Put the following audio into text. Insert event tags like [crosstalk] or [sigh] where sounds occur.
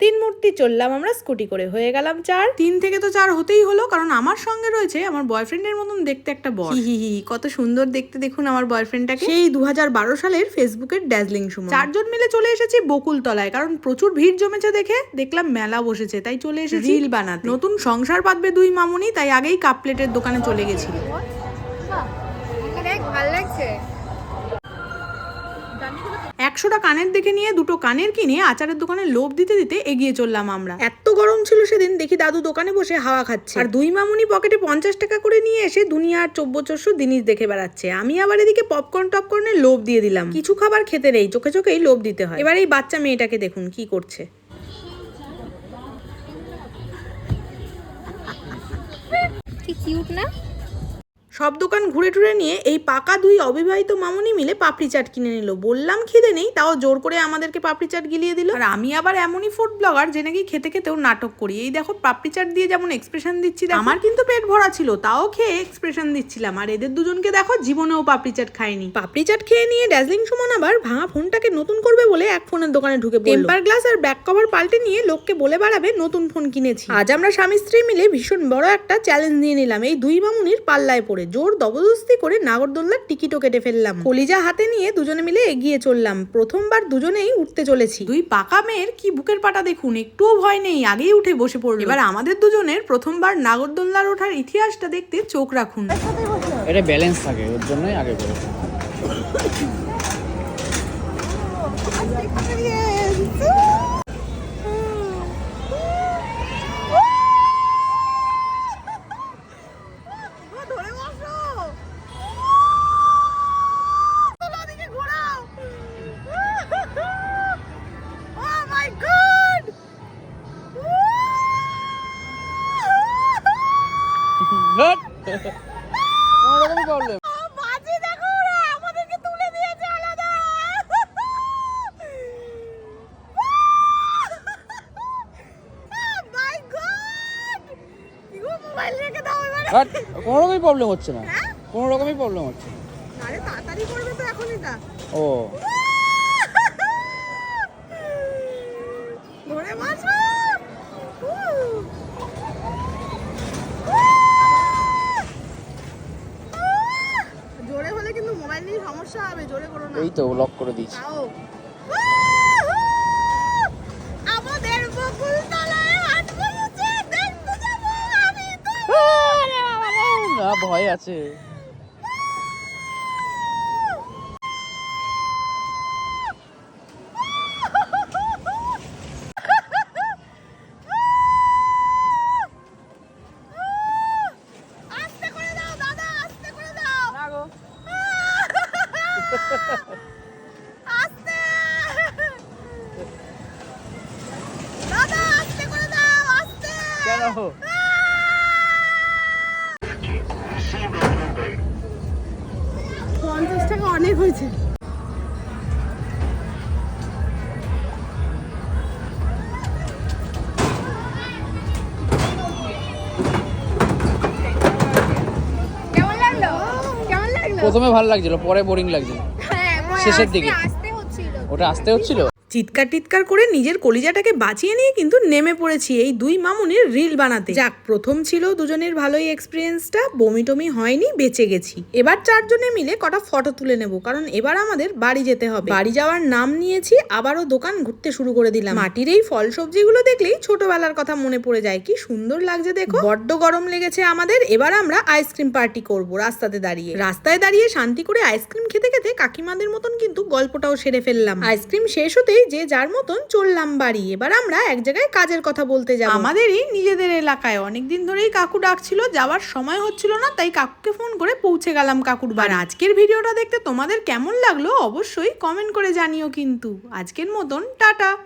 তিন মূর্তি চললাম আমরা স্কুটি করে হয়ে গেলাম চার। তিন থেকে তো চার হতেই হলো কারণ আমার সঙ্গে রয়েছে আমার বয়ফ্রেন্ডের মতন দেখতে একটা বর। হি হি কত সুন্দর দেখতে দেখুন আমার বয়ফ্রেন্ডটাকে। সেই দু হাজার বারো সালের ফেসবুকের ড্যাজলিং সময় চারজন মিলে চলে এসেছি বকুলতলায় কারণ প্রচুর ভিড় জমেছে দেখে দেখলাম মেলা বসেছে তাই চলে এসেছি রিল বানাতে। নতুন সংসার পাতবে দুই মামুনি তাই আগেই কাপ প্লেটের দোকানে চলে গেছিল ভালো লাগছে। একশোটা কানের দেখে নিয়ে দুটো কানের কিনে আচারের দোকানে লোভ দিতে দিতে এগিয়ে চললাম আমরা। এত গরম ছিল সেদিন দেখি দাদু দোকানে বসে হাওয়া খাচ্ছে। আর দুই মামুনি পকেটে পঞ্চাশ টাকা করে নিয়ে এসে দুনিয়ার চব্বচস্য জিনিস দেখে বেড়াচ্ছে। আমি আবার এদিকে পপকর্ন টপকর্নের লোভ দিয়ে দিলাম। কিছু খাবার খেতে নেই চোখে চোখেই লোভ দিতে হয়। এবার এই বাচ্চা মেয়েটাকে দেখুন কি করছে। কি কিউট না? সব দোকান ঘুরে টুরে নিয়ে এই পাকা দুই অবিবাহিত মামুনি মিলে পাপড়ি চাট কিনে নিল। বললাম খিদে নেই তাও জোর করে আমাদেরকে পাপড়ি চাট গিলিয়ে দিল। আর আমি আবার এমনই ফুড ব্লগার যে নাকি খেতে খেতেও নাটক করি। এই দেখো পাপড়ি চাট দিয়ে যেমন এক্সপ্রেশন দিচ্ছি আমার কিন্তু পেট ভরা ছিল তাও খেয়ে এক্সপ্রেশন দিচ্ছিলাম। আর এদের দুজনকে দেখো জীবনেও পাপড়ি চাট খায়নি। পাপড়ি চাট খেয়ে নিয়ে ড্যাজলিং সুমন আবার ভাঙা ফোনটাকে নতুন করবে বলে এক ফোনের দোকানে ঢুকে টেম্পার গ্লাস আর ব্যাক কভার পাল্টে নিয়ে লোককে বলে বাড়াবে নতুন ফোন কিনেছি। আজ আমরা স্বামী স্ত্রী মিলে ভীষণ বড় একটা চ্যালেঞ্জ নিয়ে নিলাম। এই দুই মামুনির পাল্লায় পড়ে। জোর জবরদস্তি করে নাগরদোল্লার টিকিটও কেটে ফেললাম। কলিজা হাতে নিয়ে দুজনে মিলে এগিয়ে চললাম। প্রথমবার দুজনেই উঠতে চলেছি। দুই পাকা মেয়ের কি বুকের পাটা দেখুন একটুও ভয় নেই আগেই উঠে বসে পড়ল। এবার আমাদের দুজনের প্রথমবার নাগরদোল্লার ওঠার ইতিহাসটা দেখতে চোখ রাখুন। এটা ব্যালেন্স থাকে ওর জন্যই আগে করে। [laughs] রকমই প্রবলেম বাট কোনো রকমই প্রবলেম হচ্ছে না। কোনো রকমই প্রবলেম হচ্ছে না। আরে তাড়াতাড়ি করবে তো এখন এটা ও। ধরে বাঁচো জোরে নিয়ে সমস্যা হবে জোরে করো না। এই তো লক করে দিয়েছি। আমাদের বকুল তলায় হাট বসেছে দেখতে যাব আমি তো। ভয় আছে। কেন পঞ্চাশ টাকা অনেক হয়েছে। প্রথমে ভালো লাগছিল পরে বোরিং লাগছিল হ্যাঁ শেষের দিকে। ওটা আসতে হচ্ছিল? চিৎকার টিৎকার করে নিজের কলিজাটাকে বাঁচিয়ে নিয়ে কিন্তু নেমে পড়েছি এই দুই মামুনির রিল বানাতে। যাক, প্রথম ছিল দুজনের ভালোই এক্সপিরিয়েন্সটা বমি টমি হয়নি, বেঁচে গেছি। এবার চারজনে মিলে কটা ফটো তুলে নেব, কারণ এবার আমাদের বাড়ি যেতে হবে। বাড়ি যাওয়ার নাম নিয়েছি, আবারও দোকান ঘুরতে শুরু করে দিলাম। মাটির এই ফল সবজিগুলো দেখলেই ছোটবেলার কথা মনে পড়ে যায়। কি সুন্দর লাগছে দেখো। বড্ড গরম লেগেছে আমাদের, এবার আমরা আইসক্রিম পার্টি করব রাস্তাতে দাঁড়িয়ে। রাস্তায় দাঁড়িয়ে শান্তি করে আইসক্রিম খেতে খেতে কাকিমাদের মতন কিন্তু গল্পটাও সেরে ফেললাম। আইসক্রিম শেষ হতেই যে যার মতন চললাম বাড়ি। এবার আমরা এক জায়গায় কাজের কথা বলতে যাব। আমাদেরই নিজেদের এলাকায়। অনেক দিন ধরেই কাকু ডাকছিল, যাওয়ার সময় হচ্ছিল না, তাই কাকুকে ফোন করে পৌঁছে গেলাম কাকুর বাড়ি। আজকের ভিডিওটা দেখতে তোমাদের কেমন লাগল অবশ্যই কমেন্ট করে জানিও কিন্তু। আজকের মতন, টাটা।